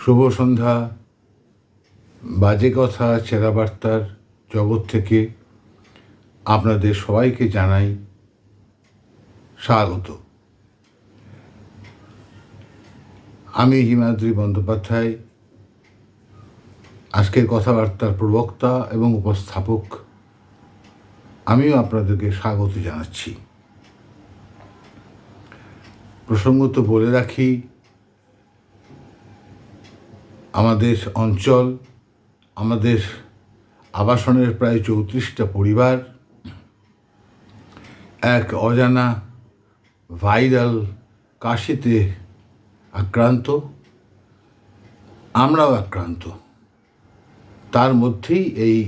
শুভ সন্ধ্যা। বাজে কথা চেরা বার্তার জগৎ থেকে আপনাদের সবাইকে জানাই স্বাগত। আমি হিমাদ্রি বন্দ্যোপাধ্যায়, আজকের কথাবার্তার প্রবক্তা এবং উপস্থাপক। আমিও আপনাদেরকে স্বাগত জানাচ্ছি। প্রসঙ্গত বলে রাখি আমাদের অঞ্চল, আমাদের আবাসনের প্রায় চৌত্রিশটা পরিবার, এক অজানা ভাইরাল কাশিতে আক্রান্ত, আমরাও আক্রান্ত। তার মধ্যেই এই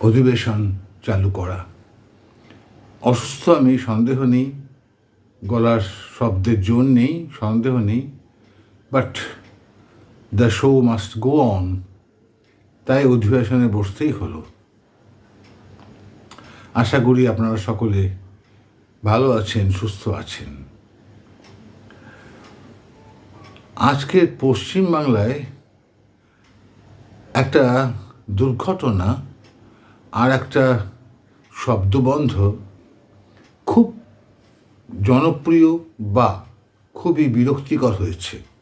অধিবেশন চালু করা। অসুস্থ আমি সন্দেহ নেই, গলার শব্দের জোর নেই, সন্দেহ নেই, but the show must go on তাই অধিবেশনে বসতেই হলো। আশা করি আপনারা সকলে ভালো আছেন, সুস্থ আছেন। আজকের পশ্চিমবাংলায় একটা দুর্ঘটনা আর একটা শব্দবন্ধ খুব জনপ্রিয় বা খুবই বিরক্তিকর হয়েছে।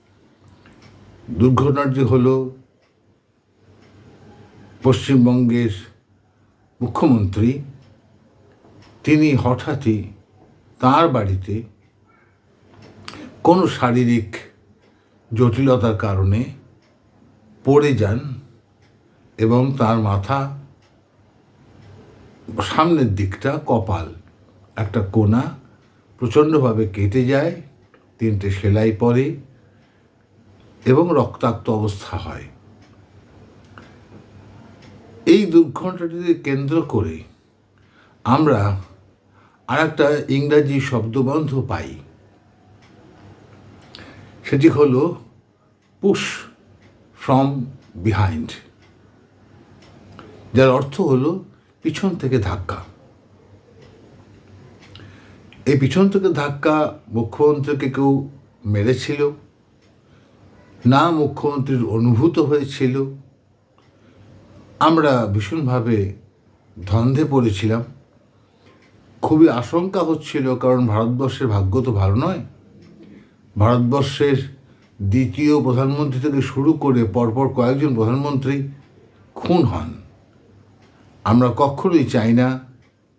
দুর্ঘটনাটি হল, পশ্চিমবঙ্গের মুখ্যমন্ত্রী, তিনি হঠাৎই তার বাড়িতে কোনো শারীরিক জটিলতার কারণে পড়ে যান এবং তার মাথা সামনের দিকটা কপাল, একটা কোনা প্রচণ্ডভাবে কেটে যায়, তিনটে সেলাই পরে এবং রক্তাক্ত অবস্থা হয়। এই দুর্ঘটনাটিকে কেন্দ্র করে আমরা আর একটা ইংরাজি শব্দবন্ধ পাই। সেটি হল পুশ ফ্রম বিহাইন্ড যার অর্থ হলো পিছন থেকে ধাক্কা। এই পিছন থেকে ধাক্কা মুখ্যমন্ত্রীকে কেউ মেরেছিল না মুখ্যমন্ত্রীর অনুভূত হয়েছিল। আমরা ভীষণভাবে ধন্ধে পড়েছিলাম। খুবই আশঙ্কা হচ্ছিল, কারণ ভারতবর্ষের ভাগ্য তো ভালো নয়। ভারতবর্ষের দ্বিতীয় প্রধানমন্ত্রী থেকে শুরু করে পরপর কয়েকজন প্রধানমন্ত্রী খুন হন। আমরা কখনোই চাই না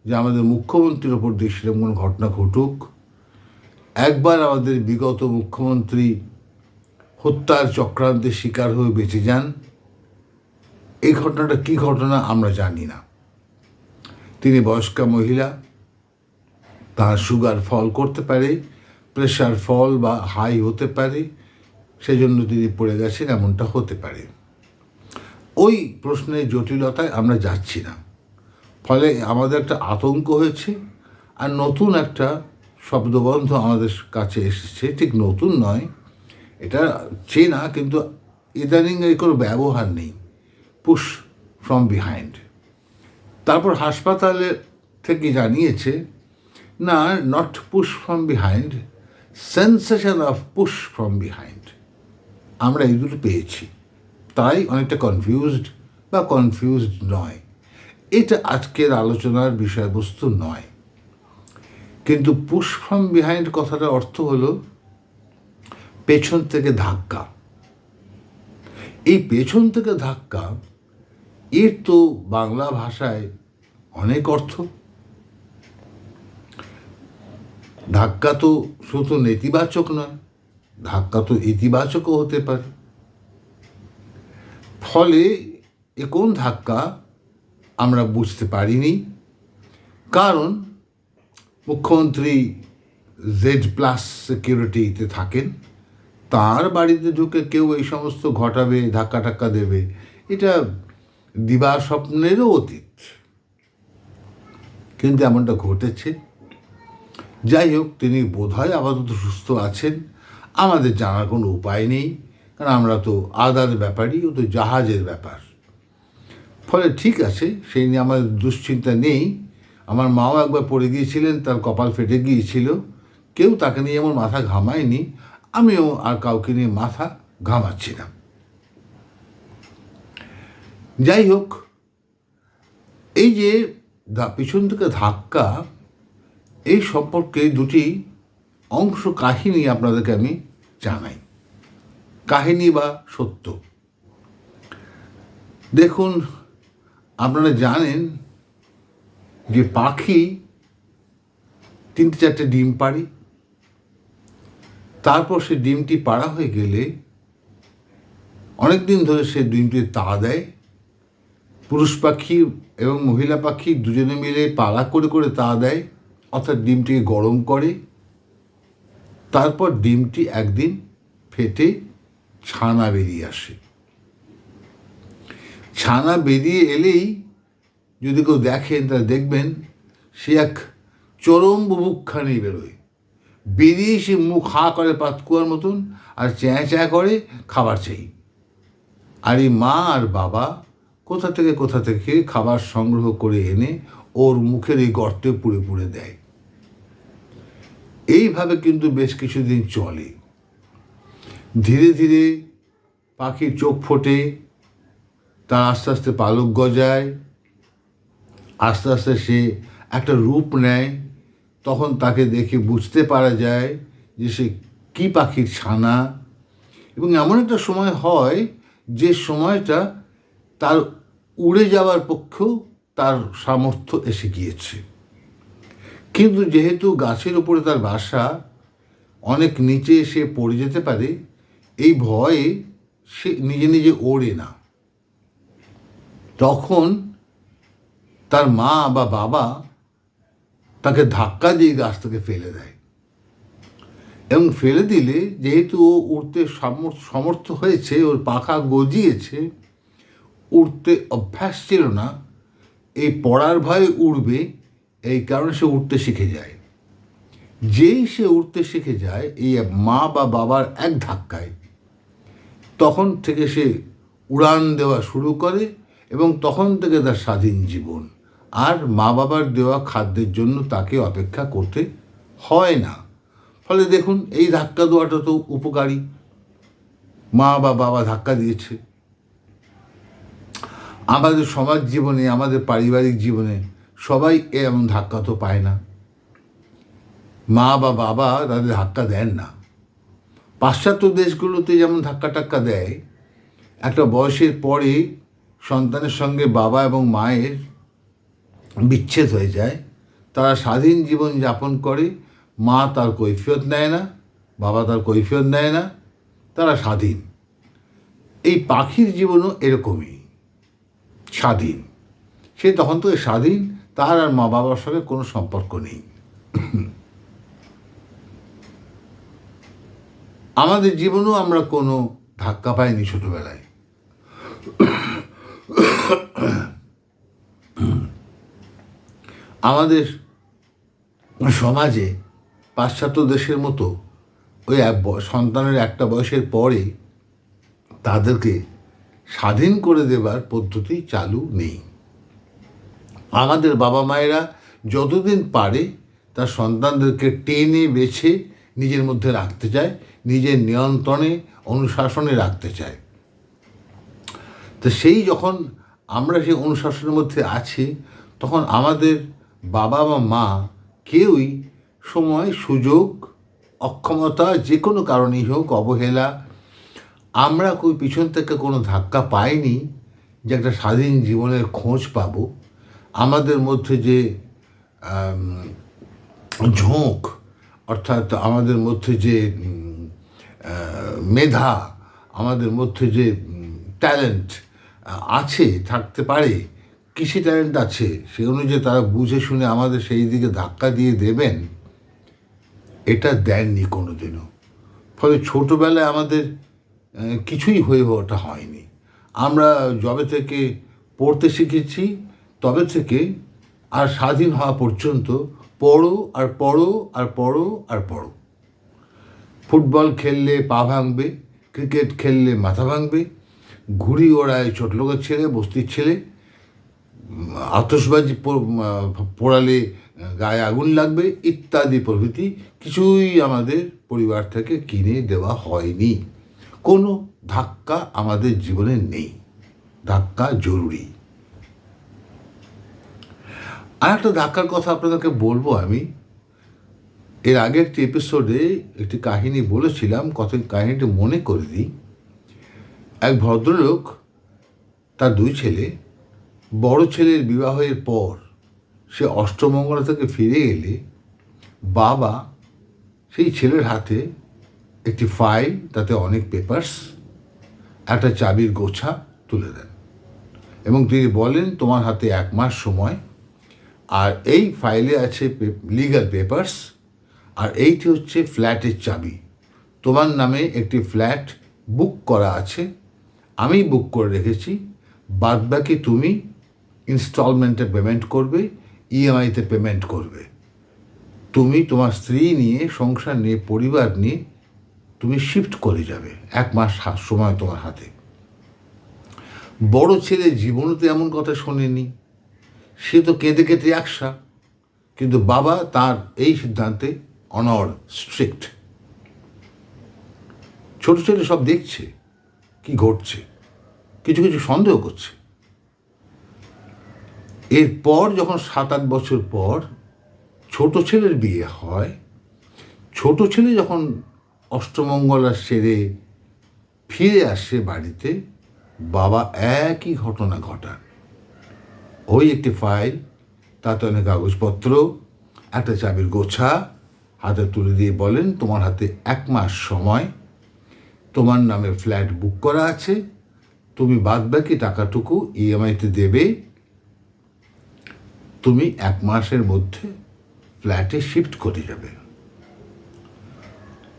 যে আমাদের মুখ্যমন্ত্রীর ওপর সেরকম কোনো ঘটনা ঘটুক। একবার আমাদের বিগত মুখ্যমন্ত্রী হত্যার চক্রান্তের শিকার হয়ে বেঁচে যান। এই ঘটনাটা কী ঘটনা আমরা জানি না। তিনি বয়স্কা মহিলা, তার সুগার ফল করতে পারে প্রেশার ফল বা হাই হতে পারে, সেজন্য তিনি পড়ে গেছেন, এমনটা হতে পারে। ওই প্রশ্নের জটিলতায় আমরা যাচ্ছি না। ফলে আমাদের একটা আতঙ্ক হয়েছে, আর নতুন একটা শব্দবন্ধ আমাদের কাছে এসেছে, ঠিক নতুন নয়। এটা চেনা, কিন্তু ইদানিং এর কোনো ব্যবহার নেই। পুশ ফ্রম বিহাইন্ড তারপর হাসপাতালে থেকে জানিয়েছে, না not push from behind sensation of push from behind আমরা এই দুটো পেয়েছি। তাই অনেকটা কনফিউজড বা কনফিউজড নয়। এটা আজকের আলোচনার বিষয়বস্তু নয়। কিন্তু পুশ ফ্রম বিহাইন্ড কথাটার অর্থ হলো পেছন থেকে ধাক্কা। এই পেছন থেকে ধাক্কা, এর তো বাংলা ভাষায় অনেক অর্থ। ধাক্কা তো শুধু নেতিবাচক নয়, ধাক্কা তো ইতিবাচকও হতে পারে। ফলে এ কোন ধাক্কা আমরা বুঝতে পারিনি, কারণ মুখ্যমন্ত্রী জেড প্লাস সিকিউরিটিতে থাকেন। তার বাড়িতে ঢুকে কেউ এই সমস্ত ঘটাবে, ধাক্কা টাক্কা দেবে, এটা দিবা স্বপ্নেরও অতীত। কিন্তু এমনটা ঘটেছে। যাই হোক, তিনি বোধহয় আপাতত সুস্থ আছেন। আমাদের জানার কোনো উপায় নেই, কারণ আমরা তো আদার ব্যাপারই, ও তো জাহাজের ব্যাপার। ফলে ঠিক আছে, সেই নিয়ে আমাদের দুশ্চিন্তা নেই। আমার মাও একবার পড়ে গিয়েছিলেন, তার কপাল ফেটে গিয়েছিল। কেউ তাকে নিয়ে এমন মাথা ঘামায়নি। আমিও আর কাউকে নিয়ে মাথা ঘামাচ্ছি না যাই হোক, এই যে পিছন থেকে ধাক্কা, এই সম্পর্কে দুটি অংশ কাহিনী আপনাদেরকে আমি জানাই। কাহিনী বা সত্য। দেখুন, আপনারা জানেন যে পাখি তিনটে চারটে ডিম পাড়ে তারপর সে ডিমটি পাড়া হয়ে গেলে অনেক দিন ধরে সে ডিমটি তা দেয়। পুরুষ পাখি এবং মহিলা পাখি দুজনে মিলে পালা করে করে তা দেয়, অর্থাৎ ডিমটিকে গরম করে। তারপর ডিমটি একদিন ফেটে ছানা বেরিয়ে আসে। ছানা বেরিয়ে এলেই যদি কেউ দেখেন, তাহলে দেখবেন সে এক চরম বুভুক্ষা নিয়ে বেরোয়। বেরিয়ে সে মুখ হা করে পাতকুয়ার মতন আর চ্যাঁ চ্যাঁ করে খাবার চাই। আর এই মা আর বাবা, কোথা থেকে কোথা থেকে খাবার সংগ্রহ করে এনে ওর মুখের এই গর্তে পুড়ে পুড়ে দেয়। এইভাবে কিন্তু বেশ কিছুদিন চলে। ধীরে ধীরে পাখির চোখ ফোটে তার আস্তে আস্তে পালক গজায়, আস্তে আস্তে সে একটা রূপ নেয়। তখন তাকে দেখে বুঝতে পারা যায় যে সে কী পাখির ছানা। এবং এমন একটা সময় হয় যে সময়টা তার উড়ে যাওয়ার পক্ষেও তার সামর্থ্য এসে গিয়েছে। কিন্তু যেহেতু গাছের উপরে তার বাসা অনেক নিচে এসে পড়ে যেতে পারে, এই ভয়ে সে নিজে নিজে ওড়ে না। তখন তার মা বা বাবা তাকে ধাক্কা দিয়ে গাছ থেকে ফেলে দেয়। এবং ফেলে দিলে যেহেতু ও উড়তে সমর্থ হয়েছে, ওর পাখা গজিয়েছে, উড়তে অভ্যাস ছিল না, এই পড়ার ভয়ে উড়বে, এই কারণে সে উঠতে শিখে যায়। যেই সে উঠতে শিখে যায়, এই মা বা বাবার এক ধাক্কায়, তখন থেকে সে উড়ান দেওয়া শুরু করে এবং তখন থেকে তার স্বাধীন জীবন। আর মা বাবার দেওয়া খাদ্যের জন্য তাকে অপেক্ষা করতে হয় না। ফলে দেখুন, এই ধাক্কা দেওয়াটা তো উপকারী। মা বা বাবা ধাক্কা দিয়েছে। আমাদের সমাজ জীবনে, আমাদের পারিবারিক জীবনে সবাই এমন ধাক্কা তো পায় না। মা বা বাবা তাদের ধাক্কা দেন না। পাশ্চাত্য দেশগুলোতে যেমন ধাক্কা টাক্কা দেয়, একটা বয়সের পরে সন্তানের সঙ্গে বাবা এবং মায়ের বিচ্ছেদ হয়ে যায়। তারা স্বাধীন জীবন যাপন করে, মা তার কৈফিয়ত নেয় না, বাবা তার কৈফিয়ত নেয় না, তারা স্বাধীন। এই পাখির জীবনও এরকমই, স্বাধীন। সে তখন থেকে স্বাধীন তার আর মা বাবার সঙ্গে কোনো সম্পর্ক নেই। আমাদের জীবনেও আমরা কোনো ধাক্কা পাইনি ছোটবেলায়। আমাদের সমাজে পাশ্চাত্য দেশের মতো ওই এক সন্তানের একটা বয়সের পরে তাদেরকে স্বাধীন করে দেবার পদ্ধতি চালু নেই। আমাদের বাবা মায়েরা যতদিন পারে তার সন্তানদেরকে টেনে বেছে নিজের মধ্যে রাখতে চায়, নিজের নিয়ন্ত্রণে, অনুশাসনে রাখতে চায়। তো সেই যখন আমরা সেই অনুশাসনের মধ্যে আছি, তখন আমাদের বাবা বা মা কেউই সময়, সুযোগ, অক্ষমতা যে কোনো কারণেই হোক, অবহেলা, আমরা কই পিছন থেকে কোনো ধাক্কা পাইনি যে একটা স্বাধীন জীবনের খোঁজ পাবো। আমাদের মধ্যে যে ঝোঁক, অর্থাৎ আমাদের মধ্যে যে মেধা, আমাদের মধ্যে যে ট্যালেন্ট আছে, থাকতে পারে কৃষি ট্যালেন্ট আছে, সে অনুযায়ী তারা বুঝে শুনে আমাদের সেই দিকে ধাক্কা দিয়ে দেবেন, এটা দেননি কোনো দিনও ফলে ছোটোবেলায় আমাদের কিছুই হয়ে ওঠা হয়নি। আমরা যবে থেকে পড়তে শিখেছি, তবে থেকে আর স্বাধীন হওয়া পর্যন্ত পড়ো আর পড়ো আর পড়ো আর পড়ো। ফুটবল খেললে পা ভাঙবে, ক্রিকেট খেললে মাথা ভাঙবে, ঘুড়ি ওড়ায় ছোট লোকের ছেলে, বস্তির ছেলে পো- পোড়ালে গায়ে আগুন লাগবে, ইত্যাদি প্রভৃতি কিছুই আমাদের পরিবার থেকে কিনে দেওয়া হয়নি। কোনো ধাক্কা আমাদের জীবনে নেই। ধাক্কা জরুরি। আর একটা ধাক্কার কথা আপনাদেরকে বলব আমি। এর আগে একটি এপিসোডে একটি কাহিনী বলেছিলাম কত কাহিনীটি মনে করে দিই। এক ভদ্রলোক, তার দুই ছেলে বড় ছেলের বিবাহের পর সে অষ্টমঙ্গলা থেকে ফিরে এলে বাবা সেই ছেলের হাতে একটি ফাইল, তাতে অনেক পেপার্স একটা চাবির গোছা তুলে দেন এবং তিনি বলেন, তোমার হাতে এক মাস সময়, আর এই ফাইলে আছে লিগাল পেপার্স আর এইটি হচ্ছে ফ্ল্যাটের চাবি। তোমার নামে একটি ফ্ল্যাট বুক করা আছে, আমি বুক করে রেখেছি, বাদবাকি তুমি ইনস্টলমেন্টে পেমেন্ট করবে ইএমআইতে পেমেন্ট করবে। তুমি তোমার স্ত্রী নিয়ে, সংসার নিয়ে, পরিবার নিয়ে, তুমি শিফট করে যাবে, এক মাস সময় তোমার হাতে। বড় ছেলে জীবনে তো এমন কথা শোনেনি। সে তো কেঁদে কেঁদে একসা। কিন্তু বাবা তার এই সিদ্ধান্তে অনর স্ট্রিক্ট ছোট ছেলে সব দেখছে, কি ঘটছে, কিছু কিছু সন্দেহ করছে। এরপর যখন সাত আট বছর পর ছোট ছেলের বিয়ে হয়, ছোট ছেলে যখন অষ্টমঙ্গলা সেরে ফিরে আসে বাড়িতে, বাবা একই ঘটনা ঘটান। ওই একটি ফাইল তাতে অনেক কাগজপত্র, একটা চাবির গোছা, হাতে তুলে দিয়ে বলেন, তোমার হাতে এক মাস সময়, তোমার নামে ফ্ল্যাট বুক করা আছে, তুমি বাদবাকি টাকাটুকু ইএমআইতে দেবে তুমি এক মাসের মধ্যে ফ্ল্যাটে শিফট করে যাবে।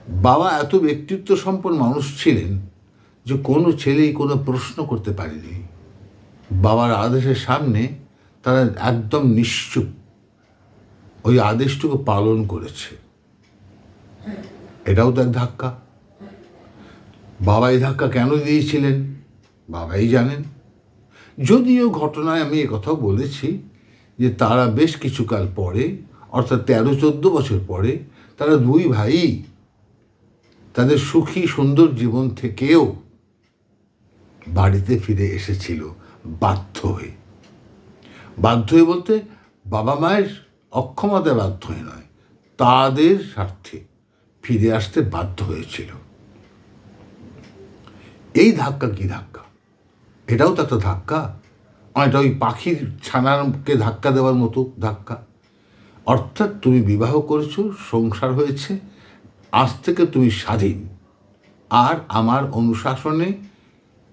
বাবা এত ব্যক্তিত্ব সম্পন্ন মানুষ ছিলেন যে কোনো ছেলেই কোনো প্রশ্ন করতে পারেনি। বাবার আদেশের সামনে তারা একদম নিশ্চুপ। ওই আদেশটুকু পালন করেছে। এটাও তো এক ধাক্কা। বাবাই ধাক্কা কেন দিয়েছিলেন? বাবাই জানেন। যদিও ঘটনায় আমি কথাও বলেছি যে তারা বেশ কিছুকাল পরে, অর্থাৎ তেরো চোদ্দ বছর পরে, তারা দুই ভাই তাদের সুখী, সুন্দর জীবন থেকেও বাড়িতে ফিরে এসেছিল, বাধ্য হয়ে। বাধ্য হয়ে বলতে বাবা মায়ের অক্ষমতায় বাধ্য হয়ে নয়, তাদের স্বার্থে ফিরে আসতে বাধ্য হয়েছিল। এই ধাক্কা কি ধাক্কা? এটাও তো একটা ধাক্কা। অনেকটা ওই পাখির ছানাকে ধাক্কা দেওয়ার মতো ধাক্কা। অর্থাৎ তুমি বিবাহ করেছ, সংসার হয়েছে, আজ থেকে তুমি স্বাধীন। আর আমার অনুশাসনে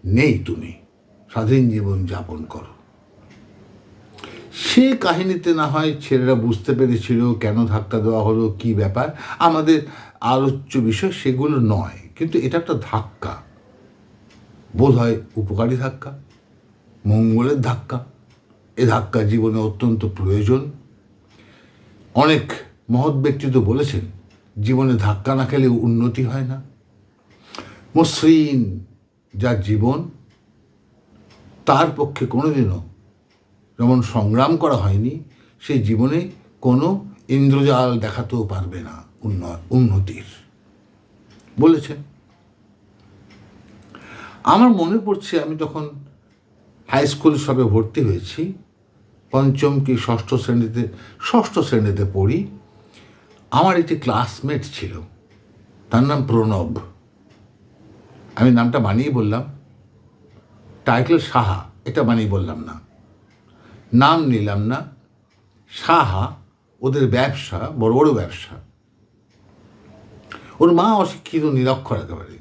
নেই তুমি, স্বাধীন জীবন যাপন করো। সে কাহিনীতে না হয় ছেলেরা বুঝতে পেরেছিল কেন ধাক্কা দেওয়া হলো, কি ব্যাপার। আমাদের আলোচ্য বিষয় সেগুলো নয়, কিন্তু এটা একটা ধাক্কা বোধ হয় উপকারী ধাক্কা। মঙ্গলের ধাক্কা। এ ধাক্কা জীবনে অত্যন্ত প্রয়োজন। অনেক মহৎ ব্যক্তি তো বলেছেন, জীবনে ধাক্কা না খেলে উন্নতি হয় না। মসৃণ যার জীবন, তার পক্ষে কোনোদিনও যেমন সংগ্রাম করা হয়নি, সেই জীবনে কোনো ইন্দ্রজাল দেখাতেও পারবে না উন্ন- উন্নতির। বলেছেন। আমার মনে পড়ছে আমি তখন হাই স্কুল সবে ভর্তি হয়েছি। পঞ্চম কি ষষ্ঠ শ্রেণীতে ষষ্ঠ শ্রেণীতে পড়ি। আমার একটি ক্লাসমেট ছিল, তার নাম প্রণব। আমি নামটা বানিয়ে বললাম। টাইটেল সাহা, এটা বানিয়ে বললাম না। নাম নিলাম না। সাহা, ওদের ব্যবসা, বড় বড় ব্যবসা। ওর মা অশিক্ষিত, নিরক্ষর একেবারে।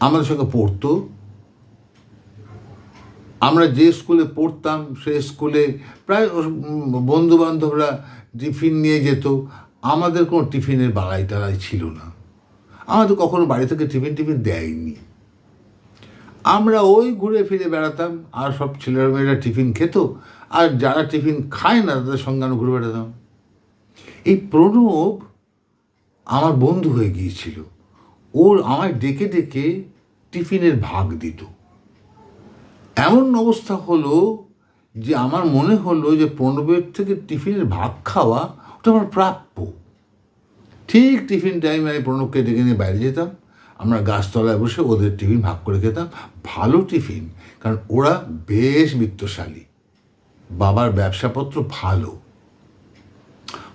আমাদের সঙ্গে পড়তো। আমরা যে স্কুলে পড়তাম, সে স্কুলে প্রায় বন্ধু বান্ধবরা টিফিন নিয়ে যেত। আমাদের কোনো টিফিনের বাড়াই টালাই ছিল না। আমাদের কখনো বাড়ি থেকে টিফিন টিফিন দেয়নি। আমরা ওই ঘুরে ফিরে বেড়াতাম, আর সব ছেলেরা মেয়েরা টিফিন খেত, আর যারা টিফিন খায় না, তাদের সঙ্গে আমরা ঘুরে বেড়াতাম। এই প্রণব আমার বন্ধু হয়ে গিয়েছিল। ওর আমায় ডেকে ডেকে টিফিনের ভাগ দিত। এমন অবস্থা হলো যে আমার মনে হলো যে প্রণবের থেকে টিফিনের ভাগ খাওয়া ওটা আমার প্রাপ্য। ঠিক টিফিন টাইমে আমি প্রণবকে ডেকে নিয়ে বাইরে যেতাম, আমরা গাছতলায় বসে ওদের টিফিন ভাগ করে খেতাম। ভালো টিফিন, কারণ ওরা বেশ বিত্তশালী। বাবার ব্যবসাপত্র ভালো।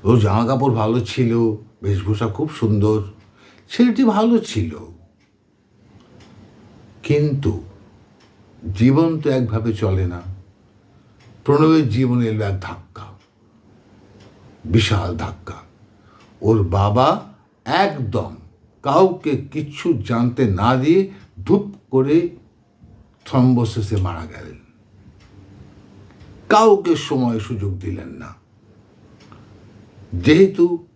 ওর জামা কাপড় ভালো ছিল, বেশভূষা খুব সুন্দর। ছেলেটি ভালো ছিল। কিন্তু জীবন তো একভাবে চলে না। প্রণবের জীবনে এলো এক ধাক্কা, বিশাল ধাক্কা। ওর বাবা একদম কাউকে কিচ্ছু জানতে না দিয়ে ধূপ করে থ্রম্বোসিসে মারা গেলেন। কাউকে সময় সুযোগ দিলেন না। যেহেতু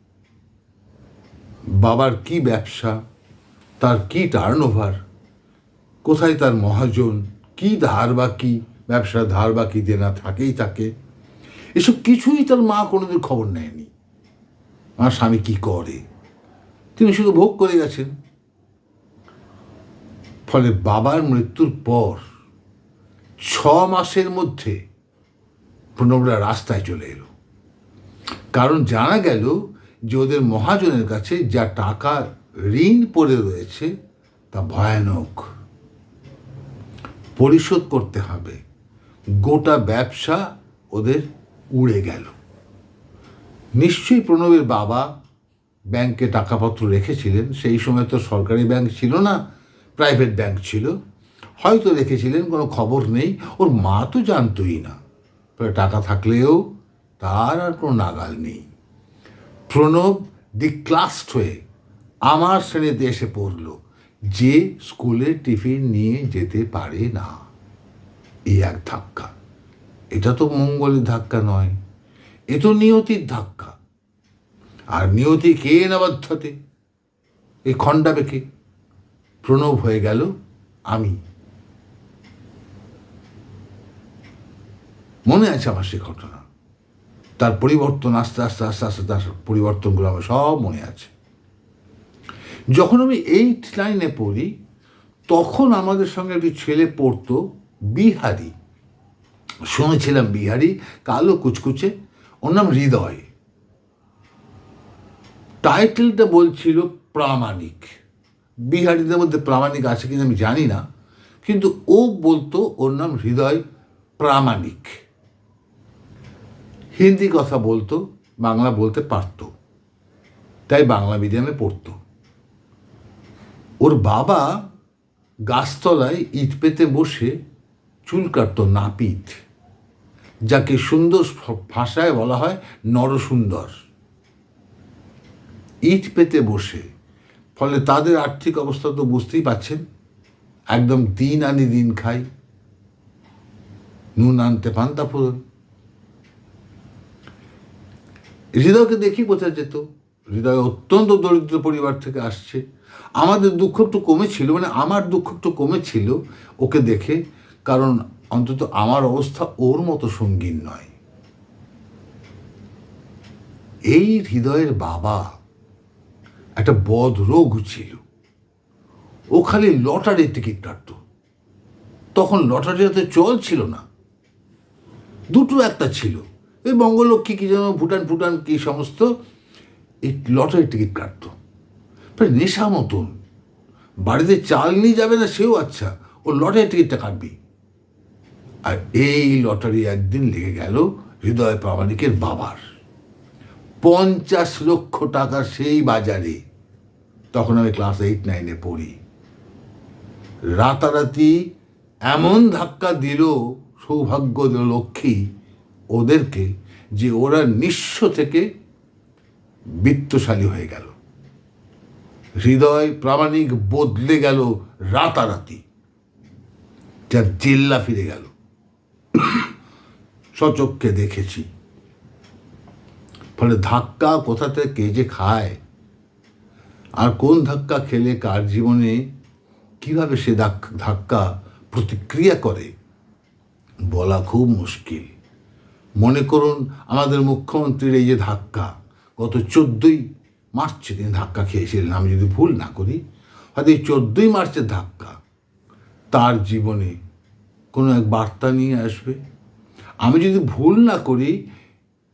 বাবার কি ব্যবসা, তার কি টার্ন ওভার কোথায় তার মহাজন কি ধার বাকি ব্যবসা ধার বাকি দেনা থাকেই থাকে এসব কিছুই তার মা কোনোদিন খবর নেয়নি। আমার স্বামী কি করে? তিনি শুধু ভোগ করে গেছেন। ফলে বাবার মৃত্যুর পর ছ মাসের মধ্যে প্রণবরা রাস্তায় চলে এলো। কারণ জানা গেল যে ওদের মহাজনের কাছে যা টাকা ঋণ পড়ে রয়েছে তা ভয়ানক। পরিশোধ করতে হবে। গোটা ব্যবসা ওদের উড়ে গেল। নিশ্চয়ই প্রণবের বাবা ব্যাংকে টাকাপত্র রেখেছিলেন। সেই সময় তো সরকারি ব্যাংক ছিল না, প্রাইভেট ব্যাংক ছিল। হয়তো রেখেছিলেন, কোনো খবর নেই। ওর মা তো জানতই না। টাকা থাকলেও তার আর কোনো নাগাল নেই। প্রণব ডিক্লাসড হয়ে আমার শ্রেণীতে এসে পড়ল। যে স্কুলে টিফিন নিয়ে যেতে পারে না এই এক ধাক্কা। এটা তো মঙ্গলের ধাক্কা নয়, এ তো নিয়তির ধাক্কা। আর নিয়তি কে না বাধ্যতে? এই খণ্ডাবে কে? প্রণব হয়ে গেল আমি। মনে আছে আমার সে ঘটনা। তার পরিবর্তন আস্তে আস্তে আস্তে আস্তে, তার পরিবর্তনগুলো আমার সব মনে আছে। যখন আমি এইট লাইনে পড়ি, তখন আমাদের সঙ্গে একটি ছেলে পড়তো, বিহারি। শুনেছিলাম বিহারি, কালো কুচকুচে, ওর নাম হৃদয়। টাইটেলটা বলছিল প্রামাণিক। বিহারিদের মধ্যে প্রামাণিক আছে কিনা আমি জানি না, কিন্তু ও বলতো ওর নাম হৃদয় প্রামাণিক। হিন্দি কথা বলতো, বাংলা বলতে পারতো। তাই বাংলা মিডিয়ামে পড়তো। ওর বাবা গাছতলায় ইট পেতে বসে চুল কাটতো নাপিত, যাকে সুন্দর ভাষায় বলা হয় নরসুন্দর। ইট পেতে বসে, ফলে তাদের আর্থিক অবস্থা তো বুঝতেই পাচ্ছেন একদম দিন আনি দিন খাই নুন আনতে পান্তা ফুরন হৃদয়কে দেখি বোঝা যেত, হৃদয় অত্যন্ত দরিদ্র পরিবার থেকে আসছে। আমাদের দুঃখ একটু কমেছিল মানে আমার দুঃখ একটু কমেছিল ওকে দেখে, কারণ অন্তত আমার অবস্থা ওর মতো সঙ্গীন নয়। এই হৃদয়ের বাবা একটা বদ রোগ ছিল। ও খালি লটারির টিকিট কাটত। তখন লটারিতে চল ছিল না। দুটো একটা ছিল। এই বঙ্গলক্ষ্মী কি যেন ভুটান ফুটান কি সমস্ত, এই লটারির টিকিট কাটতো। নেশা মতন। বাড়িতে চাল নিয়ে যাবে না সেও আচ্ছা ও লটারির টিকিটটা কাটবি। আর এই লটারি একদিন লেগে গেল হৃদয় প্রামাণিকের বাবার। পঞ্চাশ লক্ষ টাকা সেই বাজারে, তখন আমি ক্লাস এইট, নাইনে পড়ি। রাতারাতি এমন ধাক্কা দিল, সৌভাগ্য লক্ষ্মী ওদেরকে যে ওরা নিঃস্ব থেকে বিত্তশালী হয়ে গেল। হৃদয় প্রামাণিক বদলে গেল রাতারাতি। যার জেল্লা ফিরে গেল। সচক্ষে দেখেছি। ফলে ধাক্কা কোথা থেকে কে যে খায়? আর কোন ধাক্কা খেলে কার জীবনে কীভাবে সে ধাক্কা প্রতিক্রিয়া করে? বলা খুব মুশকিল। মনে করুন আমাদের মুখ্যমন্ত্রীর এই যে ধাক্কা, গত চোদ্দোই মার্চে তিনি ধাক্কা খেয়েছিলেন। আমি যদি ভুল না করি, হয়তো এই চোদ্দোই মার্চের ধাক্কা তার জীবনে কোনো এক বার্তা নিয়ে আসবে। আমি যদি ভুল না করি,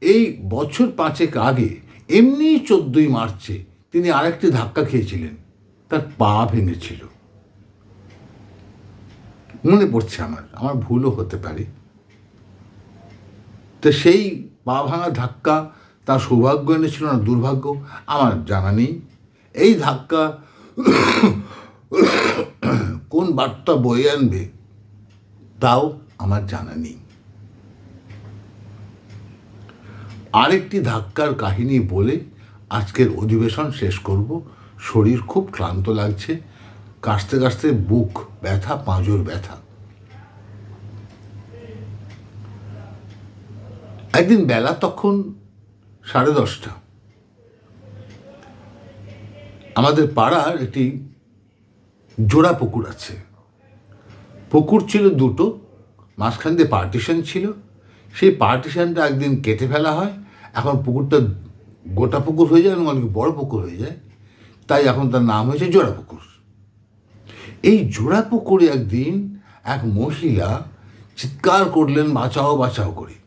এই বছর পাঁচেক আগে, এমনি চোদ্দোই মার্চে তিনি আরেকটি ধাক্কা খেয়েছিলেন। তার পা ভেঙেছিল। মনে পড়ছে আমার আমার ভুলও হতে পারে। তো সেই পা ভাঙা ধাক্কা তার সৌভাগ্য এনেছিল না দুর্ভাগ্য? আমার জানা নেই। এই ধাক্কা কোন বার্তা বয়ে আনবে তাও আমার জানা নেই। আরেকটি ধাক্কার কাহিনী বলে আজকের অধিবেশন শেষ করব। শরীর খুব ক্লান্ত লাগছে। কাশতে কাশতে বুক ব্যথা, পাঁজর ব্যথা। একদিন বেলা তখন সাড়ে দশটা। আমাদের পাড়ার একটি জোড়া পুকুর আছে। পুকুর ছিল দুটো, মাঝখান দিয়ে পার্টিশন ছিল। সেই পার্টিশনটা একদিন কেটে ফেলা হয়। এখন পুকুরটা গোটা পুকুর হয়ে যায় এবং অনেক বড় পুকুর হয়ে যায়। তাই এখন তার নাম হয়েছে জোড়া পুকুর। এই জোড়া পুকুরে একদিন এক মহিলা চিৎকার করলেন, বাঁচাও বাঁচাও করে।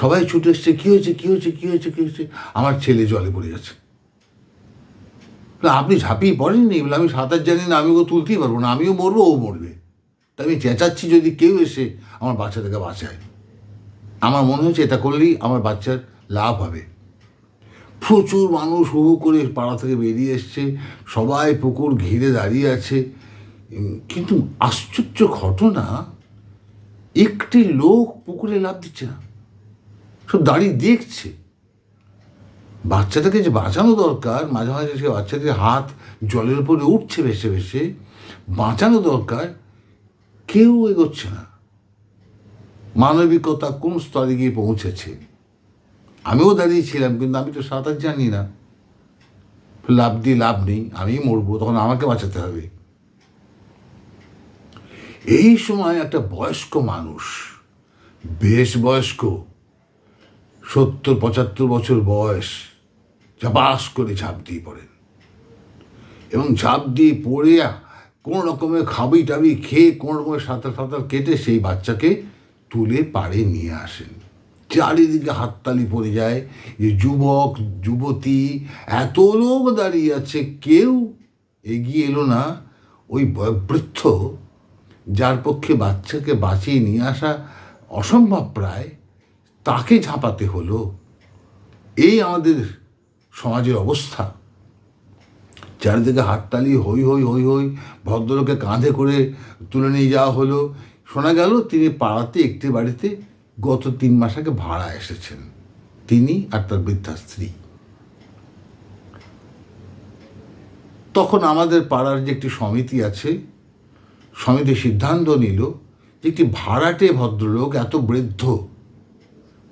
সবাই ছুটে এসছে, কী হয়েছে? কী হয়েছে? কী হয়েছে? কী হয়েছে? আমার ছেলে জলে পড়ে গেছে। আপনি ঝাঁপিয়ে পড়েননি? বলে, আমি সাঁতার জানি না, আমি ও তুলতেই পারব না, আমিও মরবো, ও মরবে। তাই আমি চেঁচাচ্ছি যদি কেউ এসে আমার বাচ্চাটাকে বাঁচায়। আমার মনে হচ্ছে এটা করলেই আমার বাচ্চার লাভ হবে। প্রচুর মানুষ হু করে পাড়া থেকে বেরিয়ে এসছে। সবাই পুকুর ঘিরে দাঁড়িয়ে আছে। কিন্তু আশ্চর্য ঘটনা, একটি লোক পুকুরে লাভ দিচ্ছে না। সব দাঁড়িয়ে দেখছে। বাচ্চাটাকে যে বাঁচানো দরকার, মাঝে মাঝে সে বাচ্চাটির হাত জলের উপরে উঠছে ভেসে ভেসে, বাঁচানো দরকার, কেউ এগোচ্ছে না। মানবিকতা কোন স্তরে গিয়ে পৌঁছেছে? আমিও দাঁড়িয়েছিলাম, কিন্তু আমি তো সাঁতার জানি না। লাভ দিয়ে লাভ নেই আমি মরবো, তখন আমাকে বাঁচাতে হবে। এই সময় একটা বয়স্ক মানুষ, বেশ বয়স্ক সত্তর, পঁচাত্তর বছর বয়স ঝাপাস করে ঝাঁপ দিয়ে পড়েন। এবং ঝাঁপ দিয়ে পড়ে কোনো রকমের খাবি টাবি খেয়ে কোনো রকমের সাঁতার ফাতার কেটে সেই বাচ্চাকে তুলে পাড়ে নিয়ে আসেন। চারিদিকে হাততালি পড়ে যায়, যে যুবক, যুবতী, এত লোক দাঁড়িয়ে আছে, কেউ এগিয়ে এলো না। ওই বয়োবৃদ্ধ যার পক্ষে বাচ্চাকে বাঁচিয়ে নিয়ে আসা অসম্ভব প্রায় তাকে ঝাঁপাতে হলো। এই আমাদের সমাজের অবস্থা। চারিদিকে হাততালি হই হই হই হই ভদ্রলোকে কাঁধে করে তুলে নিয়ে যাওয়া হলো। শোনা গেল তিনি পাড়াতে, একটি বাড়িতে গত তিন মাস আগে ভাড়া এসেছেন। তিনি আর তার বৃদ্ধা স্ত্রী। তখন আমাদের পাড়ার যে একটি সমিতি আছে সমিতি সিদ্ধান্ত নিল যে একটি ভাড়াটে ভদ্রলোক এত বৃদ্ধ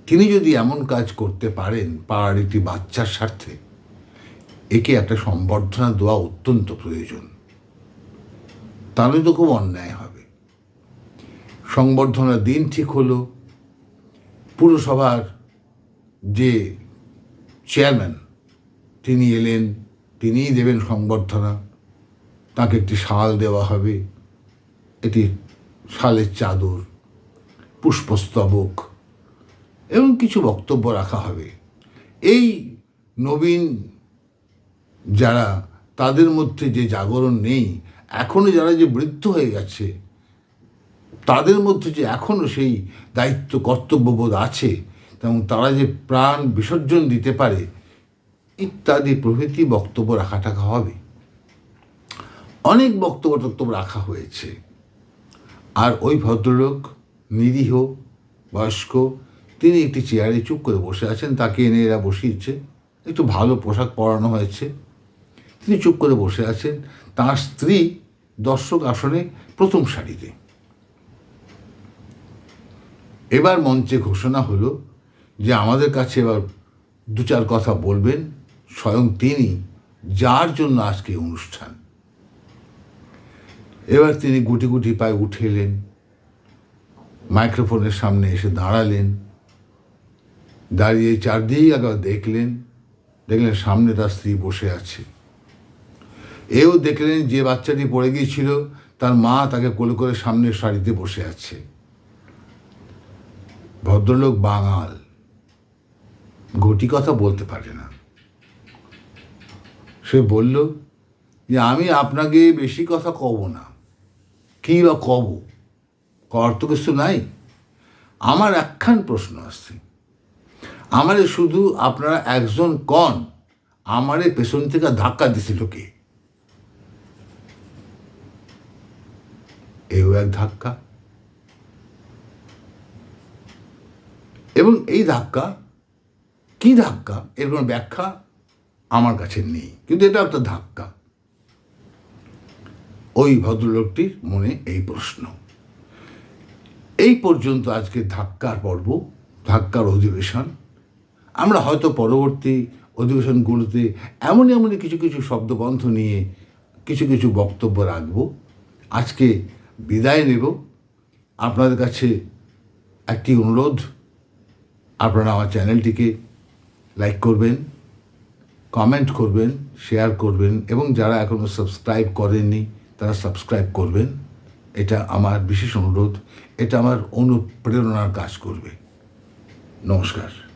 তিনি যদি এমন কাজ করতে পারেন পাড়ার একটি বাচ্চার স্বার্থে, একে একটা সম্বর্ধনা দেওয়া অত্যন্ত প্রয়োজন। তাহলে তো খুব অন্যায় হবে। সংবর্ধনার দিন ঠিক হলো। পুরসভার যে চেয়ারম্যান, তিনি এলেন, তিনিই দেবেন সংবর্ধনা। তাকে একটি শাল দেওয়া হবে, একটি শালের চাদর, পুষ্পস্তবক এবং কিছু বক্তব্য রাখা হবে। এই নবীন যারা, তাদের মধ্যে যে জাগরণ নেই এখনও যারা যে বৃদ্ধ হয়ে গেছে, তাদের মধ্যে যে এখনও সেই দায়িত্ব, কর্তব্যবোধ আছে, এবং তারা যে প্রাণ বিসর্জন দিতে পারে, ইত্যাদি প্রভৃতি বক্তব্য রাখা টাকা হবে। অনেক বক্তব্য টক্তব্য রাখা হয়েছে। আর ওই ভদ্রলোক, নিরীহ, বয়স্ক তিনি একটি চেয়ারে চুপ করে বসে আছেন, তাকে এনে এরা বসিয়েছে। একটু ভালো পোশাক পরানো হয়েছে। তিনি চুপ করে বসে আছেন তাঁর স্ত্রী দর্শক আসনে প্রথম সারিতে। এবার মঞ্চে ঘোষণা হলো যে আমাদের কাছে এবার দু চার কথা বলবেন, স্বয়ং তিনি যার জন্য আজকে অনুষ্ঠান। এবার তিনি গুটি গুটি পায়ে উঠে এলেন, মাইক্রোফোনের সামনে এসে দাঁড়ালেন। দাঁড়িয়ে চারদিক একবার দেখলেন দেখলেন সামনে তার স্ত্রী বসে আছে। এও দেখলেন যে বাচ্চাটি পড়ে গিয়েছিল, তার মা তাকে কোলে করে সামনের সারিতে বসে আছে। ভদ্রলোক বাঙাল ঘটি কথা বলতে পারে না। সে বলল, যে আমি আপনাকে বেশি কথা কব না। কী বা কব? কর কিছু নাই। আমার একখান প্রশ্ন আসছে আমারে শুধু আপনারা একজন কন, আমারে পেছন থেকে ধাক্কা দিছিল কে? এও এক ধাক্কা। এবং এই ধাক্কা, কি ধাক্কা? এর কোনো ব্যাখ্যা আমার কাছে নেই, কিন্তু এটা একটা ধাক্কা। ওই ভদ্রলোকটির মনে এই প্রশ্ন। এই পর্যন্ত আজকে ধাক্কার পর্ব, ধাক্কার অধিবেশন। আমরা হয়তো পরবর্তী অধিবেশনগুলোতে এমন এমনই কিছু কিছু শব্দবন্ধ নিয়ে কিছু কিছু বক্তব্য রাখব। আজকে বিদায় নেব। আপনাদের কাছে একটি অনুরোধ, আপনারা আমার চ্যানেলটিকে লাইক করবেন, কমেন্ট করবেন, শেয়ার করবেন এবং যারা এখনও সাবস্ক্রাইব করেননি, তারা সাবস্ক্রাইব করবেন। এটা আমার বিশেষ অনুরোধ, এটা আমার অনুপ্রেরণার কাজ করবে। নমস্কার।